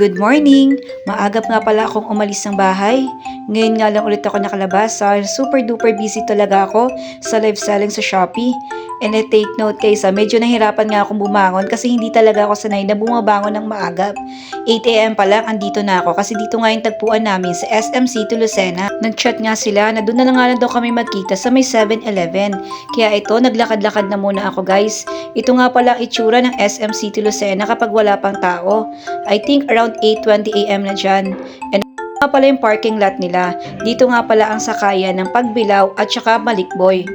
Good morning! Maagap nga pala akong umalis ng bahay. Ngayon nga lang ulit ako nakalabas sa super duper busy talaga ako sa live selling sa Shopee. And I take note kaysa medyo nahirapan nga akong bumangon kasi hindi talaga ako sanay na bumabangon ng maagap. 8am pa lang andito na ako kasi dito nga yung tagpuan namin sa SMC to Lucena. Nag-chat nga sila na doon na lang nga lang daw kami magkita sa may 7-Eleven. Kaya ito, naglakad-lakad na muna ako guys. Ito nga pala ang itsura ng SMC to Lucena kapag wala pang tao. I think around 8.20am na dyan. And nga pala yung parking lot nila. Dito nga pala ang sakayan ng Pagbilao at saka Malikboy.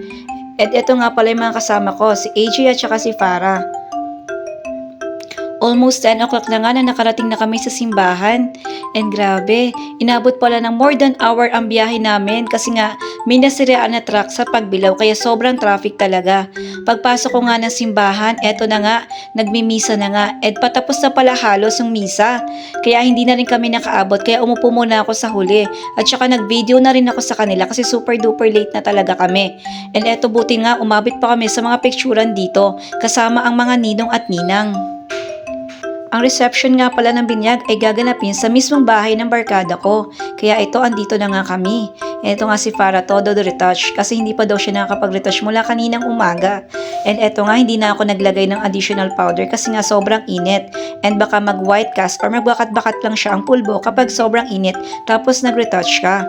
At ito nga pala yung mga kasama ko, si AJ at saka si Farah. Almost 10 o'clock na nga na nakarating na kami sa simbahan. And grabe, inabot pala ng more than hour ang biyahe namin kasi nga may nasiraan na truck sa pagbilaw kaya sobrang traffic talaga. Pagpasok ko nga ng simbahan, eto na nga, nagmimisa na nga. And patapos na pala halos yung misa. Kaya hindi na rin kami nakaabot kaya umupo muna ako sa huli. At saka nag-video na rin ako sa kanila kasi super duper late na talaga kami. And eto buti nga umabot pa kami sa mga picturean dito kasama ang mga ninong at ninang. Ang reception nga pala ng binyag ay gaganapin sa mismong bahay ng barkada ko. Kaya ito, andito na nga kami. Ito nga si Farah todo retouch kasi hindi pa daw siya nakakapag-retouch mula kaninang umaga. And eto nga, hindi na ako naglagay ng additional powder kasi nga sobrang init. And baka mag-white cast or magbakat-bakat lang siya ang pulbo kapag sobrang init tapos nag-retouch ka.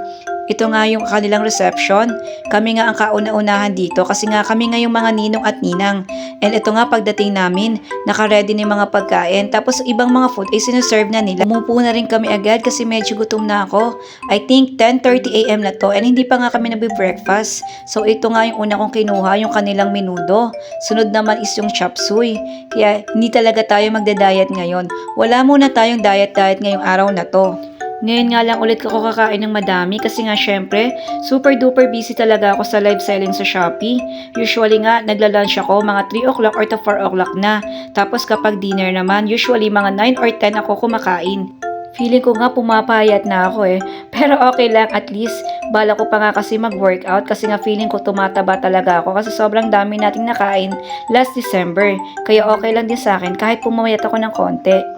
Ito nga yung kanilang reception. Kami nga ang kauna-unahan dito kasi nga kami nga yung mga ninong at ninang. And ito nga pagdating namin, naka-ready na mga pagkain. Tapos ibang mga food ay sinuserve na nila. Umupo na rin kami agad kasi medyo gutom na ako. I think 10.30am na to and hindi pa nga kami nagbe-breakfast. So ito nga yung una kong kinuha, yung kanilang menudo. Sunod naman is yung chop suey. Kaya hindi talaga tayo magda-diet ngayon. Wala muna tayong diet-diet ngayong araw na to. Ngayon nga lang ulit ako kakain ng madami kasi nga syempre, super duper busy talaga ako sa live selling sa Shopee. Usually nga, nagla-lunch ako mga 3 o'clock or to 4 o'clock na. Tapos kapag dinner naman, usually mga 9 or 10 ako kumakain. Feeling ko nga pumapayat na ako eh. Pero okay lang, at least bala ko pa nga kasi mag-workout kasi nga feeling ko tumataba talaga ako kasi sobrang dami nating nakain last December. Kaya okay lang din sa akin kahit pumamayat ako ng konti.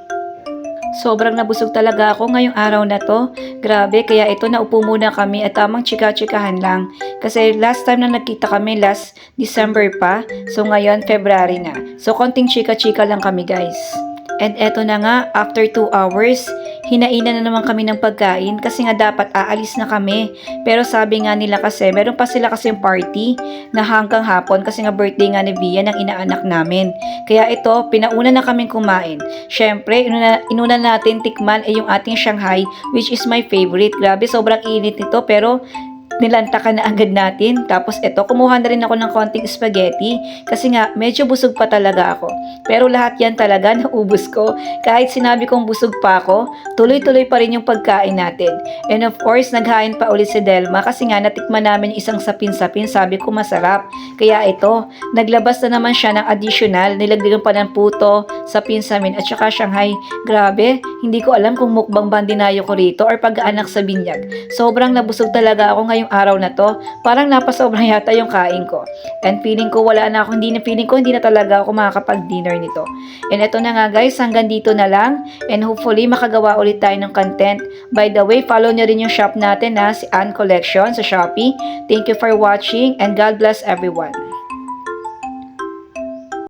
Sobrang nabusog talaga ako ngayong araw na to. Grabe, kaya ito naupo muna kami at tamang chika-chikahan lang. Kasi last time na nagkita kami, last December pa. So ngayon, February na. So konting chika-chika lang kami guys. And eto na nga, after 2 hours, hinainan na naman kami ng pagkain kasi nga dapat aalis na kami. Pero sabi nga nila kasi, meron pa sila kasi party na hanggang hapon kasi nga birthday nga ni Via ng inaanak namin. Kaya ito, pinauna na kaming kumain. Syempre, inuna, inuna natin tikman ay yung ating Shanghai which is my favorite. Grabe, sobrang init nito pero nilantakan na agad natin. Tapos ito, kumuha na rin ako ng konting spaghetti kasi nga medyo busog pa talaga ako. Pero lahat yan talaga naubos ko. Kahit sinabi kong busog pa ako, tuloy-tuloy pa rin yung pagkain natin. And of course, naghain pa ulit si Delma kasi nga natikman namin isang sapin-sapin. Sabi ko masarap. Kaya ito, naglabas na naman siya ng additional. Nilagdagan pa ng puto, sapin-samin at saka Shanghai. Grabe, hindi ko alam kung mukbang bandinayo ko rito or pag-aanak sa binyag. Sobrang nabusog talaga ako ngayong araw na to. Parang napasobra yata yung kain ko. And feeling ko wala na ako, hindi na feeling ko hindi na talaga ako makakapag-dinner nito. And eto na nga guys, hanggang dito na lang. And hopefully makagawa ulit tayo ng content. By the way, follow nyo rin yung shop natin na si Ann Collection sa Shopee. Thank you for watching and God bless everyone.